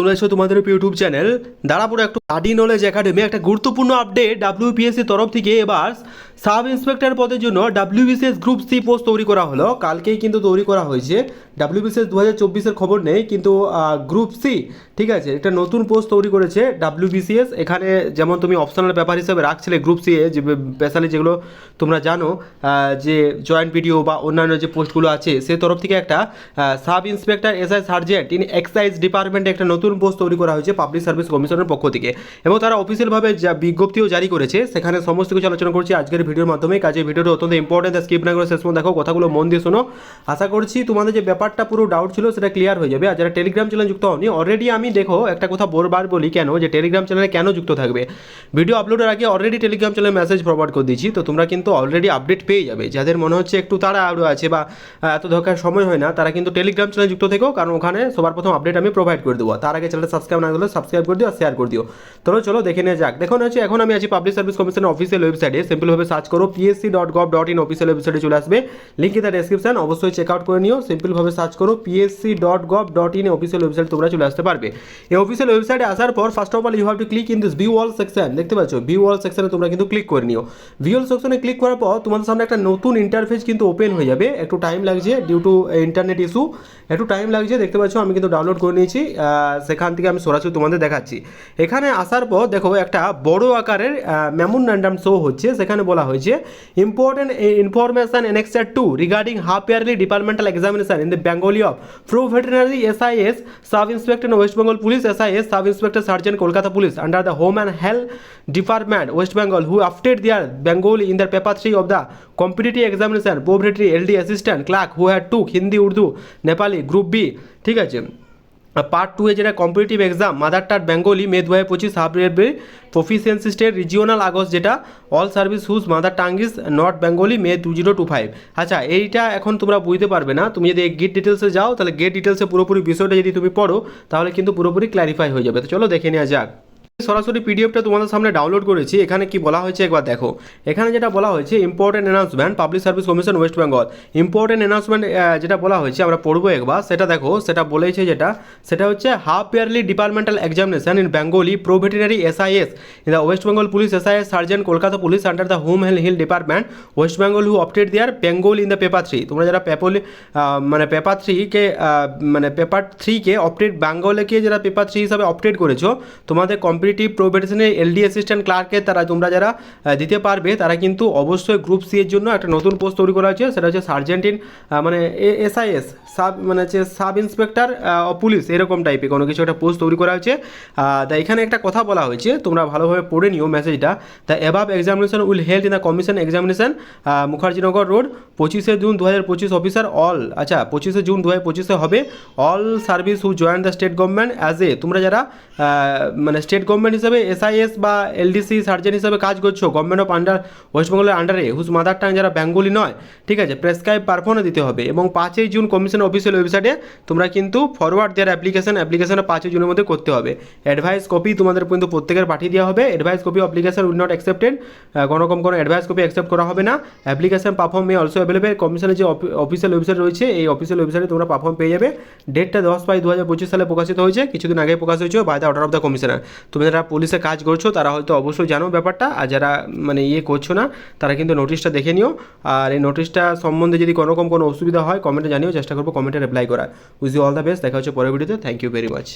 চলে তোমাদের YouTube channel দাঁড়াপুর একটু স্টাডি নলেজ একাডেমি একটা গুরুত্বপূর্ণ আপডেট ডাব্লিউপিএসসি তরফ থেকে এবার সাব ইন্সপেক্টর পদের জন্য ডাব্লিউবিসিএস গ্রুপ সি পোস্ট তৈরি করা হলো। কালকেই কিন্তু তৈরি করা হয়েছে। ডাব্লিউবিসিএস দু হাজার চব্বিশের খবর নেই, কিন্তু গ্রুপ সি ঠিক আছে, একটা নতুন পোস্ট তৈরি করেছে ডাব্লিউবিসিএস এখানে যেমন তুমি অপশনাল ব্যাপার হিসেবে রাখছিলে গ্রুপ সি এ, যে স্পেশালি যেগুলো তোমরা জানো যে জয়েন্ট ভিডিও বা অন্যান্য যে পোস্টগুলো আছে, সে তরফ থেকে একটা sub inspector SI sergeant in excise ডিপার্টমেন্টে একটা নতুন পোস্ট তৈরি করা হয়েছে পাবলিক সার্ভিস কমিশনের পক্ষ থেকে। এবং তারা অফিসিয়ালভাবে যা বিজ্ঞপ্তিও জারি করেছে, সেখানে সমস্ত কিছু আলোচনা করছি। আজকের ভিডিওর মাধ্যমে। কাজে ভিডিওটা অত্যন্ত ইম্পর্টেন্ট স্কিপ না করে শেষ পর্যন্ত দেখো, কথাগুলো মন দিয়ে শোনো। আশা করছি তোমাদের যে ব্যাপারটা পুরো ডাউট ছিল, সেটা ক্লিয়ার হয়ে যাবে। আর যারা টেলিগ্রাম চ্যানেল যুক্ত হয়নি অলরেডি আমি দেখো একটা কথা বারবার বলি কেন, যে টেলিগ্রাম চ্যানেলে কেন যুক্ত থাকবে? ভিডিও আপলোডের আগে অলরেডি টেলিগ্রাম চ্যানেলে মেসেজ ফরওয়ার্ড করে দিয়েছি। তো তোমরা কিন্তু অলরেডি আপডেট পেয়ে যাবে। যাদের মনে হচ্ছে একটু তারা আরও আছে বা এত দরকার সময় হয় না, তারা কিন্তু টেলিগ্রাম চ্যানেলে যুক্ত থেকো। কারণ ওখানে সবার প্রথম আপডেট আমি প্রোভাইড করে দেবো। তার আগে চ্যানেলটা সাবস্ক্রাইব না করলে সাবস্ক্রাইব করে দিও আর শেয়ার করে দিও। চলো চলো, দেখে নিয়ে যাক। দেখুন হচ্ছে, এখন আমি আছি পাবলিক সার্ভিস কমিশনের অফিসিয়াল ওয়েবসাইটে সিম্পলভাবে সার্চ করো PSC dot gov dot in official ওয়েবসাইটে চলে আসবে। লিঙ্ক ইন দ্য ডেসক্রিপশন অবশ্যই চেক আউট করে নিও। সিম্পলভাবে সার্চ করো PSC dot gov dot in official website তোমরা চলে আসতে পারবে। এই অফিসিয়াল ওয়েবসাইটে আসার পর first of all you have to click in this view all section দেখতে পাচ্ছ? ভিউ অল সেকশনে তোমরা কিন্তু ক্লিক করে নিও। ভিউ অল সেকশনে ক্লিক করার পর তোমাদের সামনে একটা নতুন ইন্টারফেস কিন্তু ওপেন হয়ে যাবে। একটু টাইম লাগছে ডিউ টু ইন্টারনেট ইস্যু একটু টাইম লাগছে, দেখতে পাচ্ছ আমি কিন্তু ডাউনলোড করে নিয়েছি। সেখান থেকে আমি সরাসরি তোমাদের দেখাচ্ছি। এখানে আসার পর দেখো একটা বড় আকারের মেমুন র্যান্ডাম শো হচ্ছে। সেখানে বলা হয়েছে। Important information annexure two regarding half yearly departmental examination in the Bengali of probationary SIS sub inspector West Bengal police SIS sub inspector sergeant Kolkata police under the home and health department West Bengal who update their Bengali in the paper three of the competitive examination probationary LD assistant clerk who had took Hindi Urdu Nepali group B ঠিক আছে? Part two এ যেটা competitive exam mother টাট Bengali May দু পঁচিশ half proficiency state regional August, যেটা all service whose mother tongue is not Bengali May two zero two five আচ্ছা এইটা এখন তোমরা বুঝতে পারবে না। তুমি যদি গেট ডিটেলসে যাও, তাহলে গেট ডিটেলসে পুরোপুরি বিষয়টা যদি তুমি পড়ো, তাহলে কিন্তু পুরোপুরি ক্ল্যারিফাই হয়ে যাবে। তো চলো দেখে নেওয়া যাক। সরাসরি পিডিএফটা তোমাদের সামনে ডাউনলোড করেছি, এখানে কি বলা হয়েছে একবার দেখো। এখানে যেটা বলা হয়েছে important announcement public service commission West Bengal important announcement যেটা বলা হয়েছে, আমরা পড়ব একবার। সেটা দেখো, সেটা বলেছে যেটা, সেটা হচ্ছে half yearly departmental examination in Bengali probationary SIS in the West Bengal police SIS sergeant Kolkata police under the home health department West Bengal who opted their Bengali in the paper three তোমরা যারা PayPal মানে paper থ্রিকে মানে paper থ্রিকে opted বেঙ্গলকে যারা paper three হিসাবে opted করেছ, তোমাদের competitive প্রোভেশনের এলডি assistant ক্লার্কের তারা তোমরা যারা দিতে পারবে, তারা কিন্তু অবশ্যই গ্রুপ সি এর জন্য একটা নতুন পোস্ট তৈরি করা হয়েছে। সেটা হচ্ছে সার্জেন্ট ইন মানে এসআইএস সাব মানে হচ্ছে সাব ইন্সপেক্টর পুলিশ এরকম টাইপের কোনো কিছু একটা পোস্ট তৈরি করা হয়েছে। তা এখানে একটা কথা বলা হয়েছে, তোমরা ভালোভাবে পড়ে নিও মেসেজটা the above examination will held in the commission examination Mukherjinagar road পঁচিশে জুন দু হাজার পঁচিশ অফিসার অল আচ্ছা পঁচিশে জুন দু হাজার পঁচিশে হবে। All service who join the state government as a তোমরা যারা মানে স্টেট গভর্নমেন্ট হিসাবে এসআইএস বা এলডিসি সার্জন হিসাবে কাজ করছ গভর্নমেন্ট অফ আন্ডার ওয়েস্টবেঙ্গলের আন্ডারে হুজ মাদার টাং যারা বেঙ্গলি নয়, ঠিক আছে? প্রেসক্রাইব পারফর্মও দিতে হবে এবং পাঁচই জুন কমিশন অফিসিয়াল ওয়েবসাইটে তোমরা কিন্তু ফরওয়ার্ড দেওয়ার অ্যাপ্লিকেশন অ্যাপ্লিকেশনে পাঁচই জুনের মধ্যে করতে হবে। অ্যাডভাইস কপি তোমাদের কিন্তু প্রত্যেকের পাঠিয়ে দেওয়া হবে। Advice copy application will not accepted কোনো রকম কোনো অ্যাডভাইস কপি অ্যাকসেপ্ট করা হবে না। Application proforma may also available কমিশনের যে অফিসিয়াল ওয়েবসাইট রয়েছে, এই অফিসিয়াল ওয়েবসাইটে তোমরা পারফর্ম পেয়ে যাবে। ডেটটা দশ বাই দু হাজার পঁচিশ সালে প্রকাশিত হয়েছে। কিছুদিন আগে প্রকাশ হয়েছে। By the order of the commissioner তুমি যারা পুলিশে কাজ করছ, তারা হয়তো অবশ্যই জানো ব্যাপারটা। আর যারা মানে ইয়ে করছ না, তারা কিন্তু নোটিশটা দেখে নিও। আর এই নোটিশটা সম্বন্ধে যদি কোনো রকম কোনো অসুবিধা হয় কমেন্টে জানিও। চেষ্টা করব কমেন্টে রিপ্লাই করার। Wish you all the best দেখা হচ্ছে পরের ভিডিওতে থ্যাংক ইউ ভেরি মাচ